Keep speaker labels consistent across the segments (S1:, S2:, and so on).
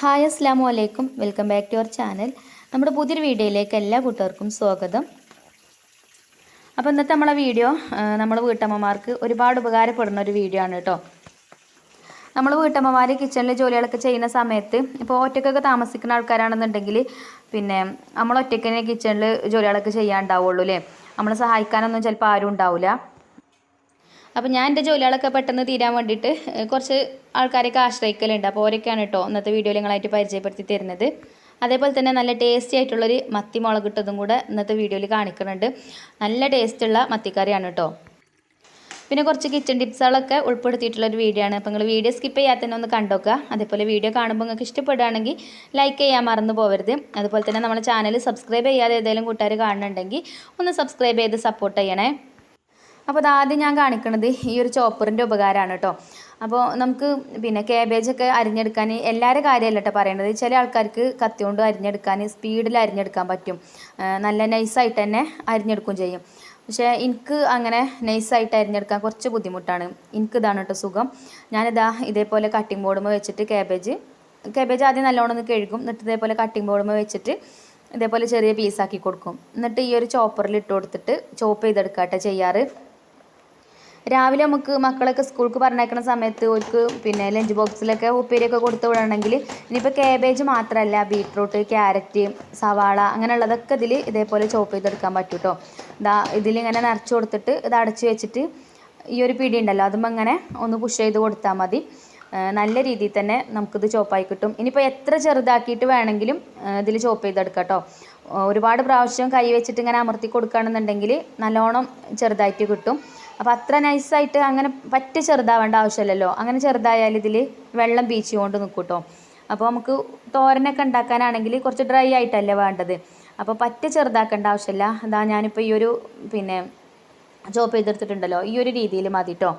S1: Hi അസ്സാം അലൈക്കും. Welcome back to our channel. നമ്മുടെ പുതിയൊരു വീഡിയോയിലേക്ക് എല്ലാ കൂട്ടുകാർക്കും സ്വാഗതം. അപ്പോൾ ഇന്നത്തെ നമ്മളെ വീഡിയോ നമ്മുടെ വീട്ടമ്മമാർക്ക് ഒരുപാട് ഉപകാരപ്പെടുന്ന ഒരു വീഡിയോ ആണ് കേട്ടോ. നമ്മൾ വീട്ടമ്മമാർ കിച്ചണിൽ ജോലികളൊക്കെ ചെയ്യുന്ന സമയത്ത് ഇപ്പോൾ ഒറ്റയ്ക്കൊക്കെ താമസിക്കുന്ന ആൾക്കാരാണെന്നുണ്ടെങ്കിൽ പിന്നെ നമ്മൾ ഒറ്റയ്ക്ക് തന്നെ കിച്ചണിൽ ജോലികളൊക്കെ ചെയ്യാണ്ടാവുള്ളൂ അല്ലേ നമ്മളെ സഹായിക്കാനൊന്നും ചിലപ്പോൾ ആരും ഉണ്ടാവില്ല അപ്പോൾ ഞാൻ എന്റെ ജോലികളൊക്കെ പെട്ടെന്ന് തീരാൻ വേണ്ടിയിട്ട് കുറച്ച് ആൾക്കാരെയൊക്കെ ആശ്രയിക്കലുണ്ട്. അപ്പോൾ ഓരൊക്കെയാണ് കേട്ടോ ഇന്നത്തെ വീഡിയോയിൽ നിങ്ങളായിട്ട് പരിചയപ്പെടുത്തി തരുന്നത്. അതേപോലെ തന്നെ നല്ല ടേസ്റ്റി ആയിട്ടുള്ളൊരു മത്തി മുളക് ഇട്ടതും കൂടെ ഇന്നത്തെ വീഡിയോയിൽ കാണിക്കുന്നുണ്ട്. നല്ല ടേസ്റ്റുള്ള മത്തിക്കറിയാണ് കേട്ടോ പിന്നെ കുറച്ച് കിച്ചൺ ടിപ്സുകളൊക്കെ ഉൾപ്പെടുത്തിയിട്ടുള്ള ഒരു വീഡിയോ ആണ്. അപ്പോൾ നിങ്ങൾ വീഡിയോ സ്കിപ്പ് ചെയ്യാത്ത തന്നെ ഒന്ന് കണ്ടോക്കുക. അതേപോലെ വീഡിയോ കാണുമ്പോൾ നിങ്ങൾക്ക് ഇഷ്ടപ്പെടുകയാണെങ്കിൽ ലൈക്ക് ചെയ്യാൻ മറന്നു പോകരുത് അതുപോലെ തന്നെ നമ്മുടെ ചാനൽ സബ്സ്ക്രൈബ് ചെയ്യാതെ ഏതെങ്കിലും കൂട്ടുകാർ കാണുന്നുണ്ടെങ്കിൽ ഒന്ന് സബ്സ്ക്രൈബ് ചെയ്ത് സപ്പോർട്ട് ചെയ്യണേ. അപ്പോൾ അതാദ്യം ഞാൻ കാണിക്കുന്നത് ഈ ഒരു ചോപ്പറിന്റെ ഉപകാരമാണ് കേട്ടോ അപ്പോൾ നമുക്ക് പിന്നെ കാബേജൊക്കെ അരിഞ്ഞെടുക്കാൻ എല്ലാവരുടെ കാര്യമല്ല കേട്ടോ പറയേണ്ടത് ചില ആൾക്കാർക്ക് കത്തി കൊണ്ട് അരിഞ്ഞെടുക്കാൻ സ്പീഡിൽ അരിഞ്ഞെടുക്കാൻ പറ്റും. നല്ല നൈസായിട്ട് തന്നെ അരിഞ്ഞെടുക്കും ചെയ്യും. പക്ഷേ എനിക്ക് അങ്ങനെ നൈസായിട്ട് അരിഞ്ഞെടുക്കാൻ കുറച്ച് ബുദ്ധിമുട്ടാണ്. എനിക്ക് ഇതാണ് കേട്ടോ സുഖം. ഞാനിതാ ഇതേപോലെ കട്ടിംഗ് ബോർഡുമ്പോൾ വെച്ചിട്ട് കാബേജ് കാബേജ് ആദ്യം നല്ലോണം കഴുകും. എന്നിട്ട് ഇതേപോലെ കട്ടിംഗ് ബോർഡുമ്പോൾ വെച്ചിട്ട് ഇതേപോലെ ചെറിയ പീസാക്കി കൊടുക്കും. എന്നിട്ട് ഈ ഒരു ചോപ്പറിൽ ഇട്ട് കൊടുത്തിട്ട് ചോപ്പ് ചെയ്തെടുക്കാം കേട്ടോ ചെയ്യാറ്. രാവിലെ നമുക്ക് മക്കളൊക്കെ സ്കൂൾക്ക് പറഞ്ഞേക്കുന്ന സമയത്ത് അവർക്ക് പിന്നെ ലഞ്ച് ബോക്സിലൊക്കെ ഉപ്പേരിയൊക്കെ കൊടുത്ത് വിടണമെങ്കിൽ ഇനിയിപ്പോൾ കാബേജ് മാത്രമല്ല ബീട്രൂട്ട് ക്യാരറ്റ് സവാള അങ്ങനെയുള്ളതൊക്കെ ഇതിൽ ഇതേപോലെ ചോപ്പ് ചെയ്തെടുക്കാൻ പറ്റും കേട്ടോ ഇതാ ഇതിലിങ്ങനെ നിറച്ച് കൊടുത്തിട്ട് ഇത് അടച്ച് വെച്ചിട്ട് ഈ ഒരു പിടി ഉണ്ടല്ലോ അതുമ്പോൾ അങ്ങനെ ഒന്ന് പുഷ് ചെയ്ത് കൊടുത്താൽ മതി. നല്ല രീതിയിൽ തന്നെ നമുക്കിത് ചോപ്പായി കിട്ടും. ഇനിയിപ്പോൾ എത്ര ചെറുതാക്കിയിട്ട് വേണമെങ്കിലും ഇതിൽ ചോപ്പ് ചെയ്തെടുക്കാം കേട്ടോ ഒരുപാട് പ്രാവശ്യം കൈ വെച്ചിട്ട് ഇങ്ങനെ അമർത്തി കൊടുക്കുകയാണെന്നുണ്ടെങ്കിൽ നല്ലോണം ചെറുതായിട്ട് കിട്ടും. അപ്പോൾ അത്ര നൈസായിട്ട് അങ്ങനെ പറ്റ ചെറുതാവേണ്ട ആവശ്യമില്ലല്ലോ. അങ്ങനെ ചെറുതായാൽ ഇതിൽ വെള്ളം പീച്ചു കൊണ്ട് നിൽക്കും കേട്ടോ അപ്പോൾ നമുക്ക് തോരനൊക്കെ ഉണ്ടാക്കാനാണെങ്കിൽ കുറച്ച് ഡ്രൈ ആയിട്ടല്ലേ വേണ്ടത്. അപ്പോൾ പറ്റ ചെറുതാക്കേണ്ട ആവശ്യമില്ല. അതാ ഞാനിപ്പോൾ ഈ ഒരു പിന്നെ ചോപ്പ് ചെയ്തെടുത്തിട്ടുണ്ടല്ലോ. ഈ ഒരു രീതിയിൽ മതി കേട്ടോ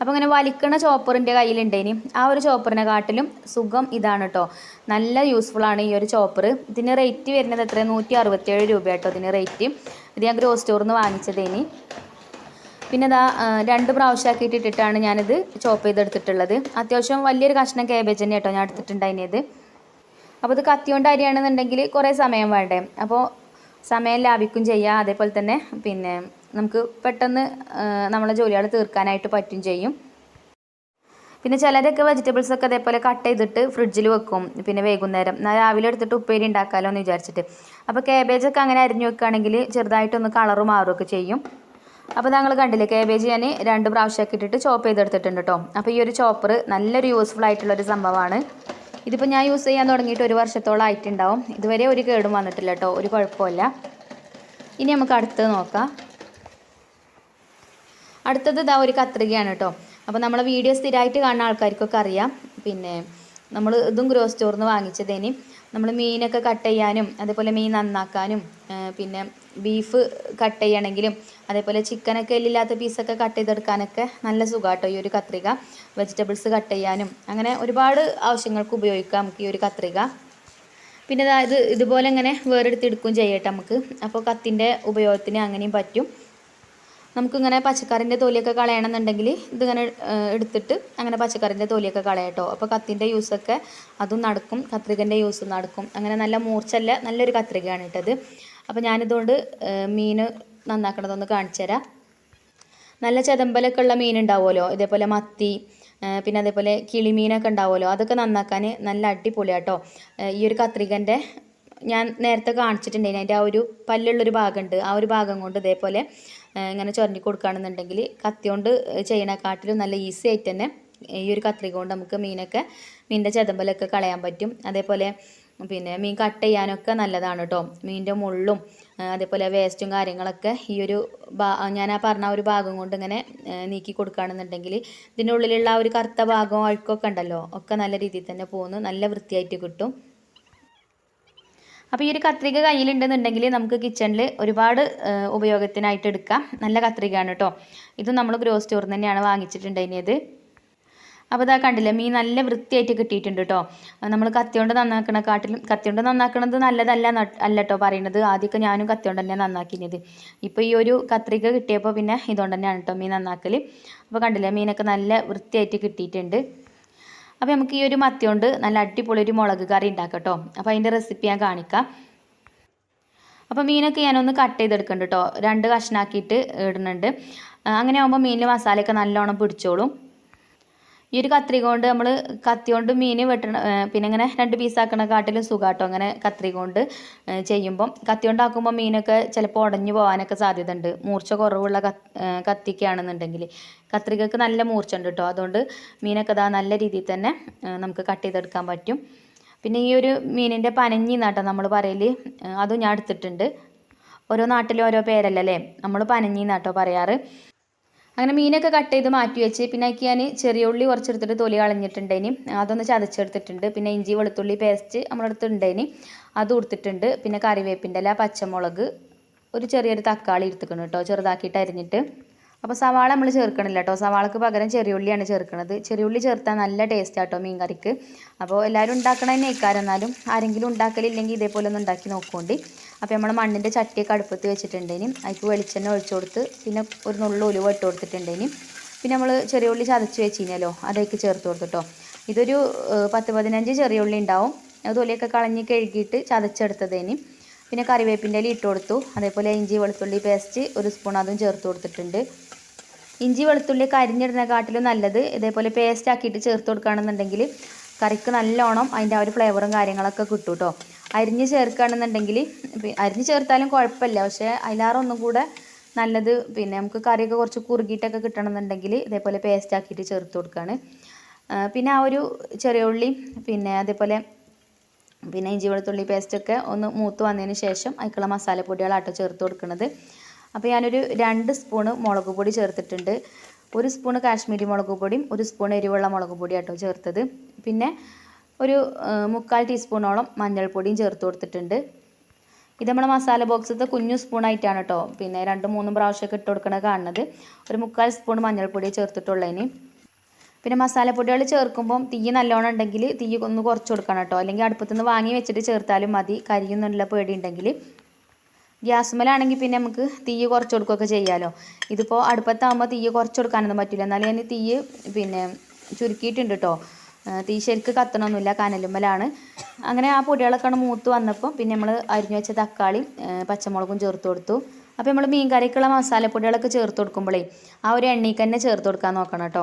S1: അപ്പോൾ ഇങ്ങനെ വലിക്കണ ചോപ്പറിന്റെ കയ്യിലുണ്ടേനി. ആ ഒരു ചോപ്പറിനെ കാട്ടിലും സുഖം ഇതാണ് കേട്ടോ നല്ല യൂസ്ഫുൾ ആണ് ഈ ഒരു ചോപ്പർ ഇതിന് റേറ്റ് വരുന്നത് എത്ര നൂറ്റി അറുപത്തേഴ് രൂപ കേട്ടോ ഇതിന് റേറ്റ് ഇത് ഞാൻ ഗ്രോ സ്റ്റോറിൽ നിന്ന് വാങ്ങിച്ചതേനി. പിന്നെ ഇതാ രണ്ട് പ്രാവശ്യമാക്കിയിട്ട് ഇട്ടിട്ടാണ് ഞാനിത് ചോപ്പ് ചെയ്തെടുത്തിട്ടുള്ളത്. അത്യാവശ്യം വലിയൊരു കഷ്ണം കേബേജ് തന്നെ കേട്ടോ ഞാൻ എടുത്തിട്ടുണ്ടായിരുന്നത്. അപ്പോൾ ഇത് കത്തി കൊണ്ട് അരിയാണെന്നുണ്ടെങ്കിൽ കുറേ സമയം വേണ്ടേ? അപ്പോൾ സമയം ലാഭിക്കും ചെയ്യാം. അതേപോലെ തന്നെ പിന്നെ നമുക്ക് പെട്ടെന്ന് നമ്മളെ ജോലികൾ തീർക്കാനായിട്ട് പറ്റും ചെയ്യും. പിന്നെ ചിലരൊക്കെ വെജിറ്റബിൾസ് ഒക്കെ അതേപോലെ കട്ട് ചെയ്തിട്ട് ഫ്രിഡ്ജിൽ വെക്കും. പിന്നെ വൈകുന്നേരം. എന്നാൽ രാവിലെ എടുത്തിട്ട് ഉപ്പേരി ഉണ്ടാക്കാമല്ലോ എന്ന് വിചാരിച്ചിട്ട്. അപ്പോൾ കേബേജൊക്കെ ഒക്കെ അങ്ങനെ അരിഞ്ഞു വെക്കുകയാണെങ്കിൽ ചെറുതായിട്ടൊന്ന് കളറ് മാറുകയൊക്കെ ചെയ്യും. അപ്പോൾ ഞങ്ങൾ കണ്ടില്ലേ കേബേജ് ഞാൻ രണ്ട് പ്രാവശ്യമൊക്കെ ഇട്ടിട്ട് ചോപ്പ് ചെയ്തെടുത്തിട്ടുണ്ട് കേട്ടോ അപ്പോൾ ഈ ഒരു ചോപ്പർ നല്ലൊരു യൂസ്ഫുൾ ആയിട്ടുള്ളൊരു സംഭവമാണ്. ഇതിപ്പോൾ ഞാൻ യൂസ് ചെയ്യാൻ തുടങ്ങിയിട്ട് ഒരു വർഷത്തോളം ആയിട്ടുണ്ടാവും. ഇതുവരെ ഒരു കേടും വന്നിട്ടില്ല കേട്ടോ ഒരു കുഴപ്പമില്ല. ഇനി നമുക്ക് അടുത്തത് നോക്കാം. അടുത്തത് ഇതാ ഒരു കത്രികയാണ് കേട്ടോ അപ്പോൾ നമ്മളെ വീഡിയോ സ്ഥിരമായിട്ട് കാണുന്ന ആൾക്കാർക്കൊക്കെ അറിയാം. പിന്നെ നമ്മൾ ഇതും ഗ്രോ സ്റ്റോറിൽ നിന്ന് വാങ്ങിച്ചതേനി. നമ്മൾ മീനൊക്കെ കട്ട് ചെയ്യാനും അതേപോലെ മീൻ നന്നാക്കാനും പിന്നെ ബീഫ് കട്ട് ചെയ്യണമെങ്കിലും അതേപോലെ ചിക്കനൊക്കെ എല്ലില്ലാത്ത പീസൊക്കെ കട്ട് ചെയ്തെടുക്കാനൊക്കെ നല്ല സുഖാട്ടോ ഈ ഒരു കത്രിക. വെജിറ്റബിൾസ് കട്ട് ചെയ്യാനും അങ്ങനെ ഒരുപാട് ആവശ്യങ്ങൾക്ക് ഉപയോഗിക്കാം നമുക്ക് ഈ ഒരു കത്രിക. പിന്നെ ഇത് ഇതുപോലെ ഇങ്ങനെ വേറെടുത്തെടുക്കുകയും ചെയ്യട്ടെ നമുക്ക്. അപ്പോൾ കത്തിന്റെ ഉപയോഗത്തിന് അങ്ങനെയും പറ്റും. നമുക്കിങ്ങനെ പച്ചക്കറിന്റെ തൊലിയൊക്കെ കളയണമെന്നുണ്ടെങ്കിൽ ഇതിങ്ങനെ എടുത്തിട്ട് അങ്ങനെ പച്ചക്കറിന്റെ തൊലിയൊക്കെ കളയട്ടോ അപ്പോൾ കത്തിന്റെ യൂസൊക്കെ അതും നടക്കും കത്രികന്റെ യൂസും നടക്കും. അങ്ങനെ നല്ല മൂർച്ചല്ല നല്ലൊരു കത്രികയാണ് ഇട്ടത് അപ്പോൾ ഞാനിതുകൊണ്ട് മീൻ നന്നാക്കണതൊന്ന് കാണിച്ചു തരാം. നല്ല ചെതമ്പലൊക്കെ ഉള്ള മീൻ ഉണ്ടാവുമല്ലോ ഇതേപോലെ മത്തി പിന്നെ അതേപോലെ കിളിമീനൊക്കെ ഉണ്ടാവുമല്ലോ? അതൊക്കെ നന്നാക്കാൻ നല്ല അടിപൊളിയാട്ടോ ഈ ഒരു കത്രികന്റെ ഞാൻ നേരത്തെ കാണിച്ചിട്ടുണ്ടായിരുന്നു. അതിന്റെ ആ ഒരു പല്ലുള്ളൊരു ഭാഗമുണ്ട്. ആ ഒരു ഭാഗം കൊണ്ട് ഇതേപോലെ ഇങ്ങനെ ചൊരണ്ടി കൊടുക്കുകയാണെന്നുണ്ടെങ്കിൽ കത്തി കൊണ്ട് ചെയ്യണേക്കാട്ടിലും നല്ല ഈസി ആയിട്ട് തന്നെ ഈ ഒരു കത്രിക കൊണ്ട് നമുക്ക് മീനൊക്കെ മീനിന്റെ ചെതമ്പലൊക്കെ കളയാൻ പറ്റും. അതേപോലെ പിന്നെ മീൻ കട്ട് ചെയ്യാനൊക്കെ നല്ലതാണ് കേട്ടോ മീനിന്റെ മുള്ളും അതേപോലെ വേസ്റ്റും കാര്യങ്ങളൊക്കെ ഈ ഒരു ഞാൻ ആ പറഞ്ഞ ഒരു ഭാഗം കൊണ്ട് ഇങ്ങനെ നീക്കി കൊടുക്കുകയാണെന്നുണ്ടെങ്കിൽ ഇതിന്റെ ഉള്ളിലുള്ള ആ ഒരു കറുത്ത ഭാഗവും അഴുക്കൊക്കെ ഉണ്ടല്ലോ ഒക്കെ നല്ല രീതിയിൽ തന്നെ പോകുന്നു നല്ല വൃത്തിയായിട്ട് കിട്ടും. അപ്പോൾ ഈ ഒരു കത്രിക കയ്യിലുണ്ടെന്നുണ്ടെങ്കിൽ നമുക്ക് കിച്ചണിൽ ഒരുപാട് ഉപയോഗത്തിനായിട്ട് എടുക്കാം. നല്ല കത്രികയാണ് കേട്ടോ ഇത് നമ്മൾ ഗ്രോ സ്റ്റോറിൽ തന്നെയാണ് വാങ്ങിച്ചിട്ടുണ്ടായിരുന്നത്. അപ്പോൾ ഇതാ കണ്ടില്ലേ മീൻ നല്ല വൃത്തിയായിട്ട് കിട്ടിയിട്ടുണ്ട് കേട്ടോ നമ്മൾ കത്തിയോണ്ട് നന്നാക്കണ കാട്ടിലും കത്തിയോണ്ട് നന്നാക്കണത് നല്ലതല്ല അല്ല കേട്ടോ പറയുന്നത്. ആദ്യമൊക്കെ ഞാനും കത്തിയോണ്ട് തന്നെ നന്നാക്കിയത് ഇപ്പോൾ ഈ ഒരു കത്രിക കിട്ടിയപ്പോൾ പിന്നെ ഇതുകൊണ്ട് തന്നെയാണ് കേട്ടോ മീൻ നന്നാക്കൽ അപ്പോൾ കണ്ടില്ലേ മീനൊക്കെ നല്ല വൃത്തിയായിട്ട് കിട്ടിയിട്ടുണ്ട്. അപ്പോൾ നമുക്ക് ഈ ഒരു മത്തി കൊണ്ട് നല്ല അടിപൊളി ഒരു മുളക് കറി ഉണ്ടാക്കാം കേട്ടോ. അപ്പോൾ അതിന്റെ റെസിപ്പി ഞാൻ കാണിക്കാം. അപ്പോൾ മീനൊക്കെ ഞാനൊന്ന് കട്ട് ചെയ്തെടുക്കുന്നുണ്ട് കേട്ടോ. രണ്ട് കഷ്ണാക്കിയിട്ട് ഇടുന്നുണ്ട്. അങ്ങനെ ആകുമ്പോൾ മീനിൽ മസാലയൊക്കെ നല്ലോണം പിടിച്ചോളും. ഈ ഒരു കത്രി കൊണ്ട് നമ്മൾ കത്തി കൊണ്ട് മീൻ വെട്ടണ പിന്നെ ഇങ്ങനെ രണ്ട് പീസാക്കണ കാട്ടിലും സുഖാട്ടോ അങ്ങനെ കത്രി കൊണ്ട് ചെയ്യുമ്പം. കത്തി കൊണ്ടാക്കുമ്പോൾ മീനൊക്കെ ചിലപ്പോൾ ഉടഞ്ഞു പോകാനൊക്കെ സാധ്യത ഉണ്ട് മൂർച്ച കുറവുള്ള കത്തിക്കാണെന്നുണ്ടെങ്കിൽ കത്രികക്ക് നല്ല മൂർച്ച ഉണ്ട് കേട്ടോ അതുകൊണ്ട് മീനൊക്കെ ഇതാ നല്ല രീതിയിൽ തന്നെ നമുക്ക് കട്ട് ചെയ്തെടുക്കാൻ പറ്റും. പിന്നെ ഈ ഒരു മീനിന്റെ പനഞ്ഞി നാട്ടോ നമ്മൾ പറയൽ അതും ഞാൻ എടുത്തിട്ടുണ്ട്. ഓരോ നാട്ടിലും ഓരോ പേരല്ലേ നമ്മൾ പനഞ്ഞി നാട്ടോ പറയാറ്. അങ്ങനെ മീനൊക്കെ കട്ട് ചെയ്ത് മാറ്റി വെച്ച്. പിന്നെ അതിൽ ഞാൻ ചെറിയ ഉള്ളി കുറച്ചെടുത്തിട്ട് തൊലി കളഞ്ഞിട്ടുണ്ടേനി അതൊന്ന് ചതച്ചെടുത്തിട്ടുണ്ട്. പിന്നെ ഇഞ്ചി വെളുത്തുള്ളി പേസ്റ്റ് നമ്മളെടുത്ത് ഉണ്ടേനി അത് കൊടുത്തിട്ടുണ്ട്. പിന്നെ കറിവേപ്പിന്റെ അല്ല പച്ചമുളക് ഒരു ചെറിയൊരു തക്കാളി എടുത്തുക്കണം കേട്ടോ ചെറുതാക്കിയിട്ട് അരിഞ്ഞിട്ട്. അപ്പോൾ സവാള നമ്മൾ ചേർക്കണില്ല കേട്ടോ സവാളക്ക് പകരം ചെറിയ ഉള്ളിയാണ് ചേർക്കുന്നത് ചെറിയ ഉള്ളി ചേർത്താൽ നല്ല ടേസ്റ്റ് ആട്ടോ മീൻ കറിക്ക് അപ്പോൾ എല്ലാവരും ഉണ്ടാക്കണതന്നെ ഇക്കാരം ആരെങ്കിലും ഉണ്ടാക്കലില്ലെങ്കിൽ ഇതേപോലെ ഒന്ന് ഉണ്ടാക്കി നോക്കുകൊണ്ട് അപ്പോൾ നമ്മൾ മണ്ണിന്റെ ചട്ടിയൊക്കെ അടുപ്പത്ത് വെച്ചിട്ടുണ്ടേനും. അതിക്ക് വെളിച്ചെണ്ണ ഒഴിച്ചു കൊടുത്ത് പിന്നെ ഒരു നുള്ളു ഉലുവ ഇട്ട് കൊടുത്തിട്ടുണ്ടേനും. പിന്നെ നമ്മൾ ചെറിയ ഉള്ളി ചതച്ച് വെച്ച് കഴിഞ്ഞാലോ അതേക്ക് ചേർത്ത് കൊടുത്തിട്ടോ ഇതൊരു പത്ത് പതിനഞ്ച് ചെറിയ ഉള്ളി ഉണ്ടാവും തൊലിയൊക്കെ കളഞ്ഞ് കഴുകിയിട്ട് ചതച്ചെടുത്തതേനി. പിന്നെ കറിവേപ്പിന്റെ ഇല ഇട്ട് കൊടുത്തു. അതേപോലെ ഇഞ്ചി വെളുത്തുള്ളി പേസ്റ്റ് ഒരു സ്പൂൺ അതും ചേർത്ത് കൊടുത്തിട്ടുണ്ട്. ഇഞ്ചി വെളുത്തുള്ളി കരിഞ്ഞിടുന്ന കാട്ടിലും നല്ലത്. ഇതേപോലെ പേസ്റ്റ് ആക്കിയിട്ട് ചേർത്ത് കൊടുക്കുകയാണെന്നുണ്ടെങ്കിൽ കറിക്ക് നല്ലോണം അതിന്റെ ആ ഒരു ഫ്ലേവറും കാര്യങ്ങളൊക്കെ കിട്ടും കേട്ടോ അരിഞ്ഞ് ചേർക്കുകയാണെന്നുണ്ടെങ്കിൽ അരിഞ്ഞ് ചേർത്താലും കുഴപ്പമില്ല. പക്ഷേ അതിലാറെ ഒന്നും കൂടെ നല്ലത് പിന്നെ നമുക്ക് കറിയൊക്കെ കുറച്ച് കുറുകിയിട്ടൊക്കെ കിട്ടണമെന്നുണ്ടെങ്കിൽ ഇതേപോലെ പേസ്റ്റ് ആക്കിയിട്ട് ചേർത്ത് കൊടുക്കുകയാണ്. പിന്നെ ആ ഒരു ചെറിയ ഉള്ളി പിന്നെ അതേപോലെ പിന്നെ ഇഞ്ചി വെളുത്തുള്ളി പേസ്റ്റൊക്കെ ഒന്ന് മൂത്ത് വന്നതിന് ശേഷം അതിക്കുള്ള മസാലപ്പൊടികളാട്ടോ ചേർത്ത് കൊടുക്കുന്നത്. അപ്പോൾ ഞാനൊരു രണ്ട് സ്പൂണ് മുളക് പൊടി ചേർത്തിട്ടുണ്ട്. ഒരു സ്പൂണ് കാശ്മീരി മുളക് പൊടിയും ഒരു സ്പൂൺ എരിവുള്ള മുളക് പൊടി ആട്ടോ ചേർത്തത്. പിന്നെ ഒരു മുക്കാൽ ടീസ്പൂണോളം മഞ്ഞൾപ്പൊടിയും ചേർത്ത് കൊടുത്തിട്ടുണ്ട്. ഇത് നമ്മുടെ മസാല ബോക്സത്തെ കുഞ്ഞു സ്പൂണായിട്ടാണ് കേട്ടോ പിന്നെ രണ്ട് മൂന്നും പ്രാവശ്യമൊക്കെ ഇട്ട് കൊടുക്കണത് കാണുന്നത്. ഒരു മുക്കാൽ സ്പൂൺ മഞ്ഞൾപ്പൊടി ചേർത്തിട്ടുള്ളതിന് പിന്നെ മസാലപ്പൊടികൾ ചേർക്കുമ്പം തീ നല്ലോണം ഉണ്ടെങ്കിൽ തീ ഒന്ന് കുറച്ച് കൊടുക്കണം കേട്ടോ അല്ലെങ്കിൽ അടുപ്പത്തുനിന്ന് വാങ്ങി വെച്ചിട്ട് ചേർത്താലും മതി. കരിയുന്നുള്ള പേടി ഉണ്ടെങ്കിൽ. ഗ്യാസുമലാണെങ്കിൽ പിന്നെ നമുക്ക് തീ കുറച്ച് കൊടുക്കുകയൊക്കെ ചെയ്യാമല്ലോ ഇതിപ്പോൾ അടുപ്പത്താകുമ്പോൾ തീ കുറച്ച് കൊടുക്കാനൊന്നും പറ്റില്ല എന്നാലും ഞാൻ തീ പിന്നെ ചുരുക്കിയിട്ടുണ്ട് കേട്ടോ തീ ശരിക്ക് കത്തണമൊന്നുമില്ല കനലുമ്മലാണ്. അങ്ങനെ ആ പൊടികളൊക്കെ മൂത്ത് വന്നപ്പോൾ പിന്നെ നമ്മൾ അരിഞ്ഞു വെച്ച തക്കാളി പച്ചമുളകും ചേർത്ത് കൊടുത്തു. അപ്പോൾ നമ്മൾ മീൻ കറിക്കുള്ള മസാലപ്പൊടികളൊക്കെ ചേർത്ത് കൊടുക്കുമ്പോഴേ ആ ഒരു എണ്ണയ്ക്ക് തന്നെ ചേർത്ത് കൊടുക്കാൻ നോക്കണം കേട്ടോ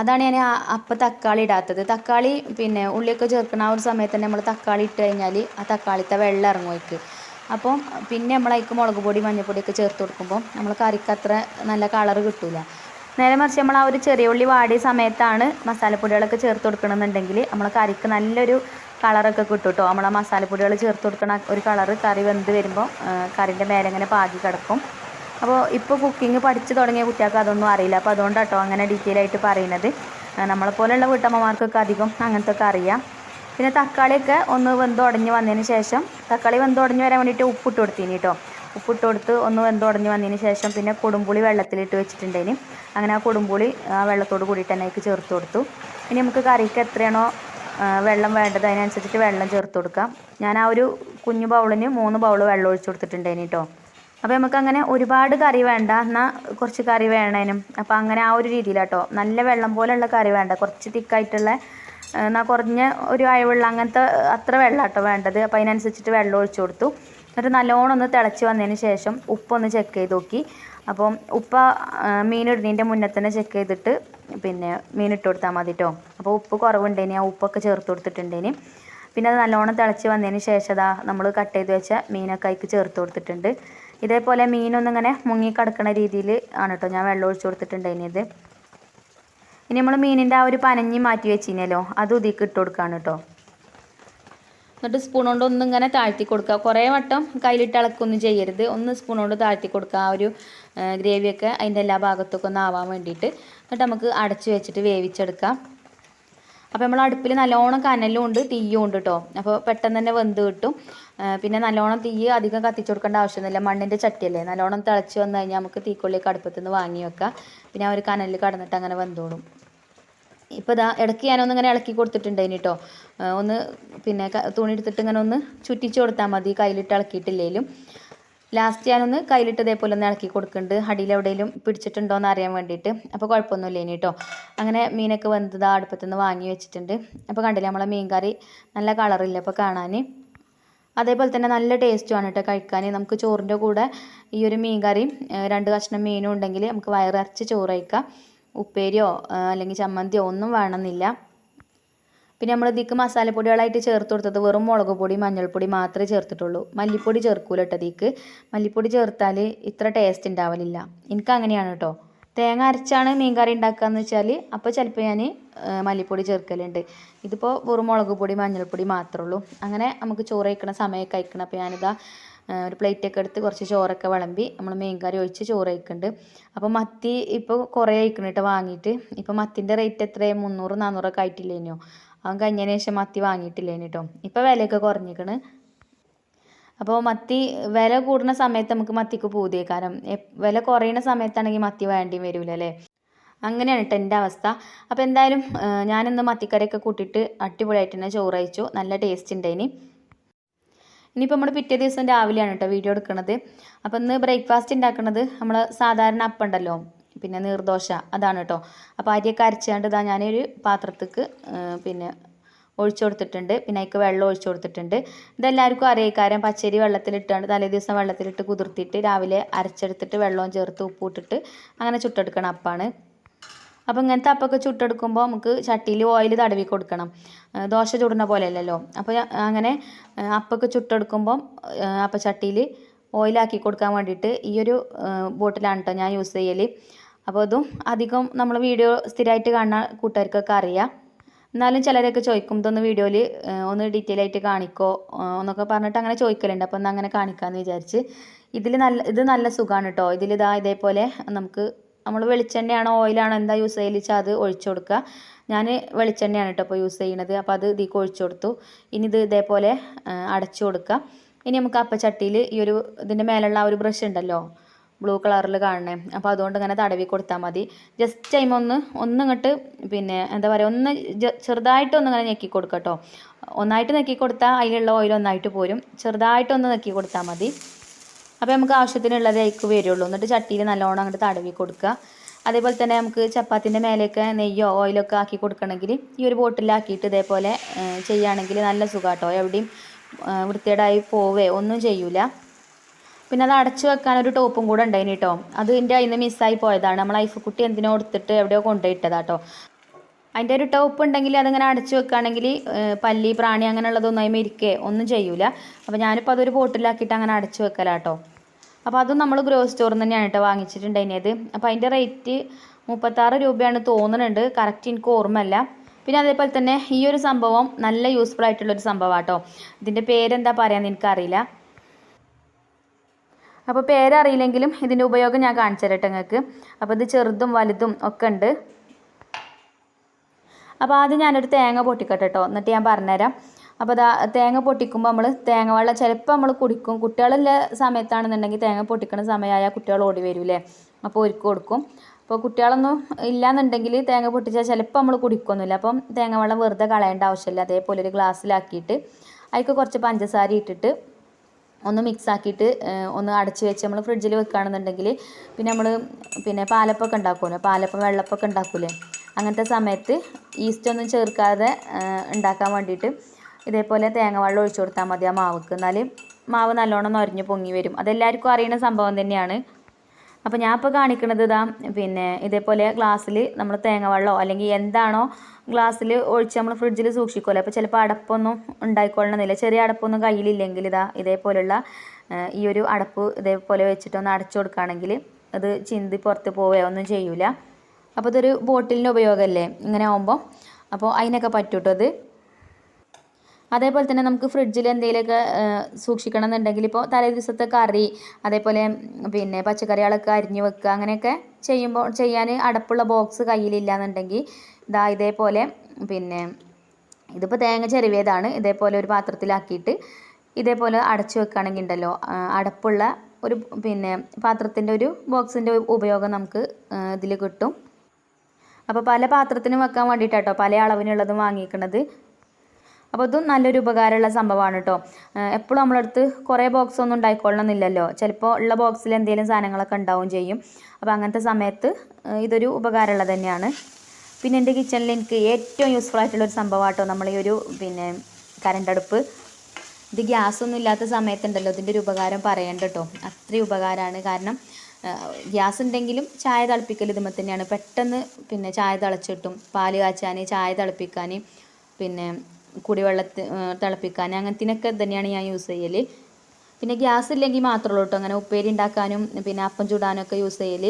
S1: അതാണ് ഞാൻ അപ്പം തക്കാളി ഇടാത്തത്. തക്കാളി പിന്നെ ഉള്ളിയൊക്കെ ചേർക്കുന്ന ആ ഒരു സമയത്ത് തന്നെ നമ്മൾ തക്കാളി ഇട്ട് കഴിഞ്ഞാൽ ആ തക്കാളിത്തെ വെള്ളം ഇറങ്ങും അതിക്ക് അപ്പം പിന്നെ നമ്മൾ അതിക്ക് മുളക് പൊടി മഞ്ഞൾപ്പൊടിയൊക്കെ ചേർത്ത് കൊടുക്കുമ്പോൾ നമ്മൾ കറിക്ക് അത്ര നല്ല കളർ കിട്ടില്ല നേരെ മറിച്ച് നമ്മൾ ആ ഒരു ചെറിയ ഉള്ളി വാടിയ സമയത്താണ് മസാലപ്പൊടികളൊക്കെ ചേർത്ത് കൊടുക്കണമെന്നുണ്ടെങ്കിൽ നമ്മൾ കറിക്ക് നല്ലൊരു കളറൊക്കെ കിട്ടും കേട്ടോ നമ്മൾ ആ മസാലപ്പൊടികൾ ചേർത്ത് കൊടുക്കണ ഒരു കളർ കറി വെന്ത് വരുമ്പോൾ കറിന്റെ മേലെ ഇങ്ങനെ പാകി കിടക്കും. അപ്പോൾ ഇപ്പോൾ കുക്കിംഗ് പഠിച്ചു തുടങ്ങിയ കുട്ടികൾക്ക് അതൊന്നും അറിയില്ല. അപ്പോൾ അതുകൊണ്ടാട്ടോ അങ്ങനെ ഡീറ്റെയിൽ ആയിട്ട് പറയുന്നത് നമ്മളെപ്പോലെയുള്ള വീട്ടമ്മമാർക്കൊക്കെ അധികം അങ്ങനത്തെ ഒക്കെ അറിയാം. പിന്നെ തക്കാളിയൊക്കെ ഒന്ന് വെന്തുടഞ്ഞ് വന്നതിന് ശേഷം തക്കാളി വെന്തുടഞ്ഞ് വരാൻ വേണ്ടിയിട്ട് ഉപ്പിട്ട് കൊടുത്തിന് കേട്ടോ ഉപ്പിട്ട് കൊടുത്ത് ഒന്ന് വെന്തുടഞ്ഞ് വന്നതിന് ശേഷം പിന്നെ കൊടുമ്പുളി വെള്ളത്തിലിട്ട് വെച്ചിട്ടുണ്ടേന് അങ്ങനെ ആ കൊടുമ്പുളി ആ വെള്ളത്തോട് കൂടിയിട്ട് തന്നെ അതിലേക്ക് ചേർത്ത് കൊടുത്തു. ഇനി നമുക്ക് കറിക്ക് എത്രയാണോ വെള്ളം വേണ്ടത് അതിനനുസരിച്ചിട്ട് വെള്ളം ചേർത്ത് കൊടുക്കാം. ഞാൻ ആ ഒരു കുഞ്ഞു ബൗളിന് മൂന്ന് ബൗൾ വെള്ളം ഒഴിച്ച് കൊടുത്തിട്ടുണ്ടേന് കേട്ടോ അപ്പോൾ നമുക്ക് അങ്ങനെ ഒരുപാട് കറി വേണ്ട എന്നാൽ കുറച്ച് കറി വേണേനും. അപ്പോൾ അങ്ങനെ ആ ഒരു രീതിയിലാട്ടോ നല്ല വെള്ളം പോലെയുള്ള കറി വേണ്ട കുറച്ച് തിക്കായിട്ടുള്ള എന്നാൽ കുറഞ്ഞ ഒരു അയവുള്ള അങ്ങനത്തെ അത്ര വെള്ളം വേണ്ടത്. അപ്പോൾ അതിനനുസരിച്ചിട്ട് വെള്ളം ഒഴിച്ച് കൊടുത്തു. എന്നിട്ട് നല്ലോണം ഒന്ന് തിളച്ച് വന്നതിന് ശേഷം ഉപ്പൊന്ന് ചെക്ക് ചെയ്ത് നോക്കി. അപ്പം ഉപ്പ മീൻ ഇടുന്നതിന്റെ മുന്നേ തന്നെ ചെക്ക് ചെയ്തിട്ട് പിന്നെ മീൻ ഇട്ട് കൊടുത്താൽ മതി കേട്ടോ അപ്പോൾ ഉപ്പ് കുറവുണ്ടേനി ആ ഉപ്പൊക്കെ ചേർത്ത് കൊടുത്തിട്ടുണ്ടേനി. പിന്നെ അത് നല്ലോണം തിളച്ച് വന്നതിന് ശേഷം അതാ നമ്മൾ കട്ട് ചെയ്ത് വെച്ച മീനൊക്കെ അതിക്ക് ചേർത്ത് കൊടുത്തിട്ടുണ്ട്. ഇതേപോലെ മീനൊന്നും ഇങ്ങനെ മുങ്ങി കിടക്കണ രീതിയിൽ ആണ് കേട്ടോ ഞാൻ വെള്ളം ഒഴിച്ച് കൊടുത്തിട്ടുണ്ടായിരുന്നത് ഇനി നമ്മൾ മീനിന്റെ ആ ഒരു പനഞ്ഞി മാറ്റി വെച്ചിനല്ലോ അത് ഇതിക്ക് ഇട്ട് കൊടുക്കുകയാണ് കേട്ടോ എന്നിട്ട് സ്പൂൺ കൊണ്ട് ഒന്നും ഇങ്ങനെ താഴ്ത്തി കൊടുക്കുക കുറേ വട്ടം കയ്യിലിട്ട് ഇളക്കൊന്നും ചെയ്യരുത്. ഒന്ന് സ്പൂൺ കൊണ്ട് താഴ്ത്തി കൊടുക്കുക ആ ഒരു ഗ്രേവിയൊക്കെ അതിന്റെ എല്ലാ ഭാഗത്തൊക്കെ ഒന്ന് ആവാൻ വേണ്ടിയിട്ട്. എന്നിട്ട് നമുക്ക് അടച്ച് വെച്ചിട്ട് വേവിച്ചെടുക്കാം. അപ്പോൾ നമ്മൾ അടുപ്പിൽ നല്ലോണം കനലും ഉണ്ട് തീയും ഉണ്ട് കേട്ടോ അപ്പോൾ പെട്ടെന്ന് തന്നെ വെന്ത് കിട്ടും. പിന്നെ നല്ലോണം തീ അധികം കത്തിച്ചു കൊടുക്കേണ്ട ആവശ്യമൊന്നുമില്ല. മണ്ണിന്റെ ചട്ടിയല്ലേ? നല്ലോണം തിളച്ച് വന്നു കഴിഞ്ഞാൽ നമുക്ക് തീക്കൊള്ളി കടുപ്പത്തു നിന്ന് വാങ്ങി വെക്കാം. പിന്നെ ആ ഒരു കനലിൽ കടന്നിട്ട് അങ്ങനെ വെന്തോളും ഇപ്പോൾ ഇതാ ഇടയ്ക്ക് ഞാനൊന്ന് ഇങ്ങനെ ഇളക്കി കൊടുത്തിട്ടുണ്ട് ഇനി കേട്ടോ ഒന്ന് പിന്നെ തുണി എടുത്തിട്ട് ഇങ്ങനെ ഒന്ന് ചുറ്റിച്ച് കൊടുത്താൽ മതി. കയ്യിലിട്ട് ഇളക്കിയിട്ടില്ലേലും. ലാസ്റ്റ് ഞാനൊന്ന് കയ്യിലിട്ട് ഇതേപോലെ ഒന്ന് ഇളക്കി കൊടുക്കുന്നുണ്ട് അടിയിൽ എവിടെയെങ്കിലും പിടിച്ചിട്ടുണ്ടോ എന്ന് അറിയാൻ വേണ്ടിയിട്ട്. അപ്പോൾ കുഴപ്പമൊന്നുമില്ല ഇനി കേട്ടോ അങ്ങനെ മീനൊക്കെ വെന്തത് അടുപ്പത്തുനിന്ന് വാങ്ങി വെച്ചിട്ടുണ്ട്. അപ്പോൾ കണ്ടില്ലേ നമ്മളെ മീൻ കറി നല്ല കളറില്ല അപ്പോൾ കാണാൻ അതേപോലെ തന്നെ നല്ല ടേസ്റ്റുമാണ് കേട്ടോ കഴിക്കാൻ. നമുക്ക് ചോറിന്റെ കൂടെ ഈ ഒരു മീൻ കറി രണ്ട് കഷ്ണം മീനും ഉണ്ടെങ്കിൽ നമുക്ക് വയറിറച്ച് ചോറ് കഴിക്കാം. ഉപ്പേരിയോ അല്ലെങ്കിൽ ചമ്മന്തിയോ ഒന്നും വേണമെന്നില്ല. പിന്നെ നമ്മൾ ഇതിക്ക് മസാലപ്പൊടികളായിട്ട് ചേർത്ത് കൊടുത്തത് വെറും മുളക് പൊടി മഞ്ഞൾപ്പൊടി മാത്രമേ ചേർത്തിട്ടുള്ളൂ. മല്ലിപ്പൊടി ചേർക്കൂല കേട്ടോ ഇതിക്ക് മല്ലിപ്പൊടി ചേർത്താൽ ഇത്ര ടേസ്റ്റ് ഉണ്ടാവലില്ല. എനിക്ക് അങ്ങനെയാണ് കേട്ടോ തേങ്ങ അരച്ചാണ് മീൻ കറി ഉണ്ടാക്കുകയെന്ന് വെച്ചാൽ അപ്പോൾ ചിലപ്പോൾ ഞാൻ മല്ലിപ്പൊടി ചേർക്കലുണ്ട്. ഇതിപ്പോൾ വെറും മുളക് പൊടി മഞ്ഞൾപ്പൊടി മാത്രമേ ഉള്ളൂ അങ്ങനെ നമുക്ക് ചോറ് കഴിക്കണ സമയമൊക്കെ കഴിക്കണം അപ്പോൾ ഞാനിതാ ഒരു പ്ലേറ്റൊക്കെ എടുത്ത് കുറച്ച് ചോറൊക്കെ വിളമ്പി നമ്മൾ മീൻ കറി ഒഴിച്ച് ചോറ് കഴിക്കുന്നുണ്ട് അപ്പോൾ മത്തി ഇപ്പോൾ കുറേ കഴിക്കണിട്ട് വാങ്ങിയിട്ട് ഇപ്പോൾ മത്തിന്റെ റേറ്റ് എത്രയാണ് മുന്നൂറ് നാന്നൂറൊക്കെ ആയിട്ടില്ലേനോ? അവൻ കഴിഞ്ഞതിന് ശേഷം മത്തി വാങ്ങിയിട്ടില്ലേനു കേട്ടോ ഇപ്പോൾ വിലയൊക്കെ കുറഞ്ഞിക്കണ്. അപ്പോൾ മത്തി വില കൂടുന്ന സമയത്ത് നമുക്ക് മത്തിക്ക് പൂതിയേക്കാരം. വില കുറയുന്ന സമയത്താണെങ്കിൽ മത്തി വേണ്ടിയും വരില്ല അല്ലേ അങ്ങനെയാണ് കേട്ടോ എന്റെ അവസ്ഥ. അപ്പോൾ എന്തായാലും ഞാനിന്ന് മത്തിക്കറിയൊക്കെ കൂട്ടിയിട്ട് അടിപൊളിയായിട്ട് തന്നെ ചോറ് കഴിച്ചു. നല്ല ടേസ്റ്റ് ഉണ്ട് ഇനി ഇനിയിപ്പോൾ നമ്മൾ പിറ്റേ ദിവസം രാവിലെയാണ് കേട്ടോ വീഡിയോ എടുക്കുന്നത് അപ്പോൾ ഇന്ന് ബ്രേക്ക്ഫാസ്റ്റ് ഉണ്ടാക്കുന്നത് നമ്മൾ സാധാരണ അപ്പുണ്ടല്ലോ പിന്നെ നീർദോശ അതാണ് കേട്ടോ അപ്പോൾ അരിയൊക്കെ അരച്ചാണ്ട് ഇതാ ഞാനൊരു പാത്രത്തേക്ക് പിന്നെ ഒഴിച്ചു കൊടുത്തിട്ടുണ്ട്. പിന്നെ അതിക്ക് വെള്ളം ഒഴിച്ചു കൊടുത്തിട്ടുണ്ട്. ഇതെല്ലാവർക്കും അറിയിക്കാരം പച്ചരി വെള്ളത്തിലിട്ടാണ്ട് തലേ ദിവസം വെള്ളത്തിലിട്ട് കുതിർത്തിട്ട് രാവിലെ അരച്ചെടുത്തിട്ട് വെള്ളവും ചേർത്ത് ഉപ്പ് ഇട്ടിട്ട് അങ്ങനെ ചുട്ടെടുക്കണം അപ്പാണ്. അപ്പോൾ ഇങ്ങനത്തെ അപ്പൊക്കെ ചുട്ടെടുക്കുമ്പോൾ നമുക്ക് ചട്ടിയിൽ ഓയിൽ തടവി കൊടുക്കണം. ദോശ ചുടുന്ന പോലെ അല്ലല്ലോ അപ്പോൾ അങ്ങനെ അപ്പൊക്കെ ചുട്ടെടുക്കുമ്പോൾ അപ്പം ചട്ടിയിൽ ഓയിലാക്കി കൊടുക്കാൻ വേണ്ടിയിട്ട് ഈ ഒരു ബോട്ടിലാണ് കേട്ടോ ഞാൻ യൂസ് ചെയ്യൽ അപ്പോൾ അതും അധികം നമ്മൾ വീഡിയോ സ്ഥിരമായിട്ട് കാണുന്ന കൂട്ടുകാർക്കൊക്കെ അറിയാം. എന്നാലും ചിലരൊക്കെ ചോദിക്കും ഇതൊന്ന് വീഡിയോയിൽ ഒന്ന് ഡീറ്റെയിൽ ആയിട്ട് കാണിക്കോ? എന്നൊക്കെ പറഞ്ഞിട്ട് അങ്ങനെ ചോദിക്കലുണ്ട്. അപ്പോൾ ഒന്ന് അങ്ങനെ കാണിക്കാമെന്ന് വിചാരിച്ച് ഇതിൽ നല്ല ഇത് നല്ല സുഖമാണ് കേട്ടോ ഇതിൽ ഇതാ ഇതേപോലെ നമുക്ക് നമ്മൾ വെളിച്ചെണ്ണയാണോ ഓയിലാണോ എന്താ യൂസ് ചെയ്യൽ വെച്ചാൽ അത് ഒഴിച്ചു കൊടുക്കുക ഞാൻ വെളിച്ചെണ്ണയാണ് കേട്ടോ അപ്പോൾ യൂസ് ചെയ്യണത്. അപ്പോൾ അത് ഇതിലേക്ക് ഒഴിച്ചു കൊടുത്തു. ഇനി ഇത് ഇതേപോലെ അടച്ചു കൊടുക്കുക ഇനി നമുക്ക് അപ്പച്ചട്ടിയിൽ ഈ ഒരു ഇതിന്റെ മേലുള്ള ആ ഒരു ബ്രഷ് ഉണ്ടല്ലോ ബ്ലൂ കളറിൽ കാണണേ. അപ്പോൾ അതുകൊണ്ട് ഇങ്ങനെ തടവി കൊടുത്താൽ മതി. ജസ്റ്റ് ടൈം ഒന്ന് ഒന്നിങ്ങോട്ട് പിന്നെ എന്താ പറയുക ഒന്ന് ചെറുതായിട്ടൊന്ന് ഇങ്ങനെ ഞെക്കി കൊടുക്കുക കേട്ടോ ഒന്നായിട്ട് നെക്കി കൊടുത്താൽ അതിലുള്ള ഓയിൽ ഒന്നായിട്ട് പോരും. ചെറുതായിട്ടൊന്ന് നെക്കി കൊടുത്താൽ മതി. അപ്പോൾ നമുക്ക് ആവശ്യത്തിനുള്ളത് അതിലേക്ക് വരുള്ളൂ. എന്നിട്ട് ചട്ടിയിൽ നല്ലോണം അങ്ങോട്ട് തടവി കൊടുക്കുക അതേപോലെ തന്നെ നമുക്ക് ചപ്പാത്തിന്റെ മേലെയൊക്കെ നെയ്യോ ഓയിലൊക്കെ ആക്കി കൊടുക്കണമെങ്കിൽ ഈ ഒരു ബോട്ടിലാക്കിയിട്ട് ഇതേപോലെ ചെയ്യുകയാണെങ്കിൽ നല്ല സുഖമാട്ടോ എവിടെയും വൃത്തികേടായി പോവേ. ഒന്നും ചെയ്യൂല. പിന്നെ അത് അടച്ചു വെക്കാൻ ഒരു ടോപ്പും കൂടെ ഉണ്ടായിന് കേട്ടോ അത് എന്റെ അതിൽ നിന്ന് മിസ്സായി പോയതാണ്. നമ്മൾ ഐഫ് കുട്ടി എന്തിനോ എടുത്തിട്ട് എവിടെയോ കൊണ്ടുപോയിട്ടതാട്ടോ അതിന്റെ ഒരു ടോപ്പ് ഉണ്ടെങ്കിൽ അതിങ്ങനെ അടച്ചു വെക്കുകയാണെങ്കിൽ പല്ലി പ്രാണി അങ്ങനെയുള്ളതൊന്നും അതിമേ ഇരിക്കേ ഒന്നും ചെയ്യൂല. അപ്പോൾ ഞാനിപ്പോൾ അതൊരു ബോട്ടിലാക്കിയിട്ട് അങ്ങനെ അടച്ചു വെക്കല വെക്കലാട്ടോ അപ്പോൾ അതും നമ്മൾ ഗ്രോസ് സ്റ്റോറിൽ നിന്ന് തന്നെയാണ് കേട്ടോ വാങ്ങിച്ചിട്ടുണ്ടായിരുന്നത് അപ്പോൾ അതിന്റെ റേറ്റ് മുപ്പത്താറ് രൂപയാണ് തോന്നുന്നുണ്ട്. കറക്റ്റ് എനിക്ക് ഓർമ്മയല്ല. പിന്നെ അതേപോലെ തന്നെ ഈ ഒരു സംഭവം നല്ല യൂസ്ഫുൾ ആയിട്ടുള്ളൊരു സംഭവം കേട്ടോ ഇതിന്റെ പേരെന്താ പറയാമെന്ന് എനിക്കറിയില്ല. അപ്പോൾ പേരറിയില്ലെങ്കിലും ഇതിന്റെ ഉപയോഗം ഞാൻ കാണിച്ചു തരട്ടെ നിങ്ങൾക്ക്. അപ്പോൾ ഇത് ചെറുതും വലുതും ഒക്കെ ഉണ്ട്. അപ്പോൾ ആദ്യം ഞാനൊരു തേങ്ങ പൊട്ടിക്കട്ടെ കേട്ടോ എന്നിട്ട് ഞാൻ പറഞ്ഞുതരാം. അപ്പോൾ അതാ തേങ്ങ പൊട്ടിക്കുമ്പോൾ നമ്മൾ തേങ്ങ വെള്ളം ചിലപ്പോൾ നമ്മൾ കുടിക്കും. കുട്ടികളുള്ള സമയത്താണെന്നുണ്ടെങ്കിൽ തേങ്ങ പൊട്ടിക്കുന്ന സമയമായ കുട്ടികൾ ഓടി വരൂലേ അപ്പോൾ ഒരുക്കി കൊടുക്കും. അപ്പോൾ കുട്ടികളൊന്നും ഇല്ലാന്നുണ്ടെങ്കിൽ തേങ്ങ പൊട്ടിച്ചാൽ ചിലപ്പോൾ നമ്മൾ കുടിക്കൊന്നുമില്ല. അപ്പം തേങ്ങ വെള്ളം വെറുതെ കളയേണ്ട ആവശ്യമില്ല. അതേപോലെ ഒരു ഗ്ലാസ്സിലാക്കിയിട്ട് അതിൽ കുറച്ച് പഞ്ചസാര ഇട്ടിട്ട് ഒന്ന് മിക്സ് ആക്കിയിട്ട് ഒന്ന് അടച്ച് വെച്ച് നമ്മൾ ഫ്രിഡ്ജിൽ വെക്കുകയാണെന്നുണ്ടെങ്കിൽ പിന്നെ നമ്മൾ പിന്നെ പാലപ്പൊക്കെ ഉണ്ടാക്കുമല്ലോ പാലപ്പം വെള്ളപ്പൊക്കെ ഉണ്ടാക്കൂലേ? അങ്ങനത്തെ സമയത്ത് ഈസ്റ്റ് ഒന്നും ചേർക്കാതെ ഉണ്ടാക്കാൻ വേണ്ടിയിട്ട് ഇതേപോലെ തേങ്ങ വെള്ളം ഒഴിച്ചു കൊടുത്താൽ മതി ആ മാവ്ക്ക്. എന്നാൽ മാവ് നല്ലോണം നൊരഞ്ഞ് പൊങ്ങി വരും. അതെല്ലാവർക്കും അറിയുന്ന സംഭവം തന്നെയാണ്. അപ്പോൾ ഞാൻ ഇപ്പോൾ കാണിക്കുന്നത് ഇതാ പിന്നെ ഇതേപോലെ ഗ്ലാസ്സിൽ നമ്മൾ തേങ്ങ വെള്ളമോ അല്ലെങ്കിൽ എന്താണോ ഗ്ലാസ്സിൽ ഒഴിച്ച് നമ്മൾ ഫ്രിഡ്ജിൽ സൂക്ഷിക്കുമല്ലോ അപ്പോൾ ചിലപ്പോൾ അടപ്പൊന്നും ഉണ്ടായിക്കൊള്ളണമെന്നില്ല ചെറിയ അടപ്പൊന്നും കയ്യിലില്ലെങ്കിൽ ഇതാ ഇതേപോലുള്ള ഈ ഒരു അടപ്പ് ഇതേപോലെ വെച്ചിട്ടൊന്ന് അടച്ചു കൊടുക്കുകയാണെങ്കിൽ അത് ചിന്തി പുറത്ത് പോവുകയോ ഒന്നും ചെയ്യൂല. അപ്പോൾ ഇതൊരു ബോട്ടിലിന്റെ ഉപയോഗമല്ലേ ഇങ്ങനെ ആകുമ്പോൾ അപ്പോൾ അതിനൊക്കെ പറ്റൂട്ടോ ഇത്? അതേപോലെ തന്നെ നമുക്ക് ഫ്രിഡ്ജിൽ എന്തെങ്കിലുമൊക്കെ സൂക്ഷിക്കണം എന്നുണ്ടെങ്കിൽ ഇപ്പോൾ തലേ ദിവസത്തെ കറി അതേപോലെ പിന്നെ പച്ചക്കറികളൊക്കെ അരിഞ്ഞു വെക്കുക അങ്ങനെയൊക്കെ ചെയ്യുമ്പോൾ ചെയ്യാൻ അടപ്പുള്ള ബോക്സ് കയ്യിലില്ല എന്നുണ്ടെങ്കിൽ ഇതാ ഇതേപോലെ പിന്നെ ഇതിപ്പോൾ തേങ്ങ ചെരുവിയതാണ് ഇതേപോലെ ഒരു പാത്രത്തിലാക്കിയിട്ട് ഇതേപോലെ അടച്ചു വെക്കുകയാണെങ്കിൽ ഉണ്ടല്ലോ അടപ്പുള്ള ഒരു പിന്നെ പാത്രത്തിന്റെ ഒരു ബോക്സിന്റെ ഉപയോഗം നമുക്ക് ഇതിൽ കിട്ടും. അപ്പോൾ പല പാത്രത്തിനും വെക്കാൻ വേണ്ടിയിട്ടാട്ടോ പല അളവിനുള്ളതും വാങ്ങിക്കണത്. അപ്പോൾ ഇതും നല്ലൊരു ഉപകാരമുള്ള സംഭവമാണ് കേട്ടോ. എപ്പോഴും നമ്മളടുത്ത് കുറേ ബോക്സ് ഒന്നും ഉണ്ടായിക്കൊള്ളണമെന്നില്ലല്ലോ. ചിലപ്പോൾ ഉള്ള ബോക്സിൽ എന്തെങ്കിലും സാധനങ്ങളൊക്കെ ഉണ്ടാവും ചെയ്യും. അപ്പോൾ അങ്ങനത്തെ സമയത്ത് ഇതൊരു ഉപകാരമുള്ളത് തന്നെയാണ്. പിന്നെ എന്റെ കിച്ചണിൽ എനിക്ക് ഏറ്റവും യൂസ്ഫുൾ ആയിട്ടുള്ള ഒരു സംഭവമാണ് കേട്ടോ നമ്മൾ ഈ ഒരു പിന്നെ കറണ്ട് അടുപ്പ്. ഇത് ഗ്യാസ് ഒന്നും ഇല്ലാത്ത സമയത്തുണ്ടല്ലോ ഇതിന്റെ ഒരു ഉപകാരം പറയേണ്ട കേട്ടോ. അത്രയും ഉപകാരമാണ്. കാരണം ഗ്യാസ് ഉണ്ടെങ്കിലും ചായ തിളപ്പിക്കൽ ഇതുമ്പോൾ തന്നെയാണ്. പെട്ടെന്ന് പിന്നെ ചായ തിളച്ചിട്ടും പാൽ കാച്ചാൻ ചായ തിളപ്പിക്കാൻ പിന്നെ കുടിവെള്ളത്ത് തിളപ്പിക്കാൻ. അങ്ങനത്തിനൊക്കെ തന്നെയാണ് ഞാൻ യൂസ് ചെയ്യൽ പിന്നെ ഗ്യാസ് ഇല്ലെങ്കിൽ മാത്രമേ കേട്ടോ അങ്ങനെ ഉപ്പേരി ഉണ്ടാക്കാനും പിന്നെ അപ്പം ചൂടാനും ഒക്കെ യൂസ് ചെയ്യൽ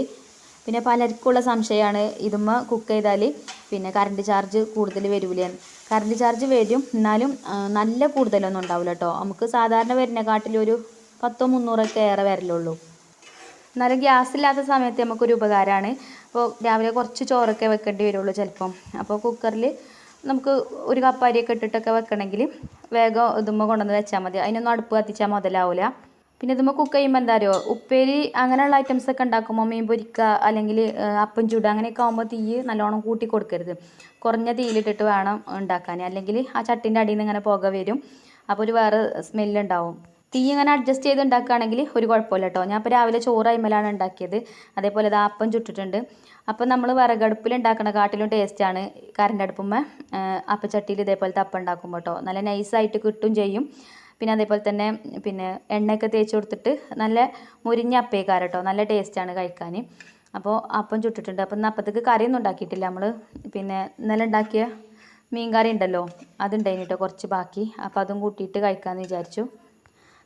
S1: പിന്നെ പലർക്കുള്ള സംശയമാണ് ഇതുമ്മ കുക്ക് ചെയ്താൽ പിന്നെ കറണ്ട് ചാർജ് കൂടുതൽ വരൂലേ. കറണ്ട് ചാർജ് വരും. എന്നാലും നല്ല കൂടുതലൊന്നും ഉണ്ടാവില്ല കേട്ടോ നമുക്ക് സാധാരണ വരുന്നേക്കാട്ടിലൊരു പത്തോ മുന്നൂറൊക്കെ ഏറെ വരലുള്ളൂ. എന്നാലും ഗ്യാസ് ഇല്ലാത്ത സമയത്ത് നമുക്കൊരു ഉപകാരമാണ് അപ്പോൾ രാവിലെ കുറച്ച് ചോറൊക്കെ വെക്കേണ്ടി വരുള്ളൂ ചിലപ്പം. അപ്പോൾ കുക്കറിൽ നമുക്ക് ഒരു കപ്പ് അരിയൊക്കെ ഇട്ടിട്ടൊക്കെ വെക്കണമെങ്കിൽ വേഗം ഇതുമ്മ കൊണ്ടുവന്ന് വെച്ചാൽ മതി. അതിനൊന്നും അടുപ്പ് കത്തിച്ചാൽ മുതലാവില്ല പിന്നെ ഇതുമ്മ കുക്ക് ചെയ്യുമ്പോൾ എന്താ അറിയോ? ഉപ്പേരി അങ്ങനെയുള്ള ഐറ്റംസ് ഒക്കെ ഉണ്ടാക്കുമ്പോൾ മീൻ പൊരിക്കുക അല്ലെങ്കിൽ അപ്പം ചൂട് അങ്ങനെയൊക്കെ ആകുമ്പോൾ തീ നല്ലോണം കൂട്ടി കൊടുക്കരുത്. കുറഞ്ഞ തീയിലിട്ടിട്ട് വേണം ഉണ്ടാക്കാൻ. അല്ലെങ്കിൽ ആ ചട്ടിന്റെ അടിയിൽ നിന്ന് ഇങ്ങനെ പുക വരും. അപ്പോൾ ഒരു വേറെ സ്മെല്ലുണ്ടാവും തീ ഇങ്ങനെ അഡ്ജസ്റ്റ് ചെയ്ത് ഉണ്ടാക്കുകയാണെങ്കിൽ ഒരു കുഴപ്പമില്ല കേട്ടോ. ഞാൻ ഇപ്പോൾ രാവിലെ ചോറ് അയിമലാണ് ഉണ്ടാക്കിയത്. അതേപോലെ ഇത് അപ്പം ചുട്ടിട്ടുണ്ട്. അപ്പം നമ്മൾ വിറകടുപ്പിൽ ഉണ്ടാക്കണ കാട്ടിലും ടേസ്റ്റാണ് കറണ്ട് അടുപ്പുമ്മ. അപ്പച്ചട്ടിയിൽ ഇതേപോലത്തെ അപ്പം ഉണ്ടാക്കുമ്പോൾ കേട്ടോ നല്ല നൈസായിട്ട് കിട്ടും ചെയ്യും. പിന്നെ അതേപോലെ തന്നെ പിന്നെ എണ്ണയൊക്കെ തേച്ച് കൊടുത്തിട്ട് നല്ല മുരിഞ്ഞ അപ്പേക്കാരം കേട്ടോ നല്ല ടേസ്റ്റാണ് കഴിക്കാൻ അപ്പോൾ അപ്പം ചുട്ടിട്ടുണ്ട്. അപ്പം അപ്പത്തേക്ക് കറിയൊന്നും ഉണ്ടാക്കിയിട്ടില്ല നമ്മൾ പിന്നെ ഇന്നലെ ഉണ്ടാക്കിയ മീൻ കറി ഉണ്ടല്ലോ അതുണ്ടായിന് കേട്ടോ കുറച്ച് ബാക്കി. അപ്പോൾ അതും കൂട്ടിയിട്ട് കഴിക്കാമെന്ന് വിചാരിച്ചു.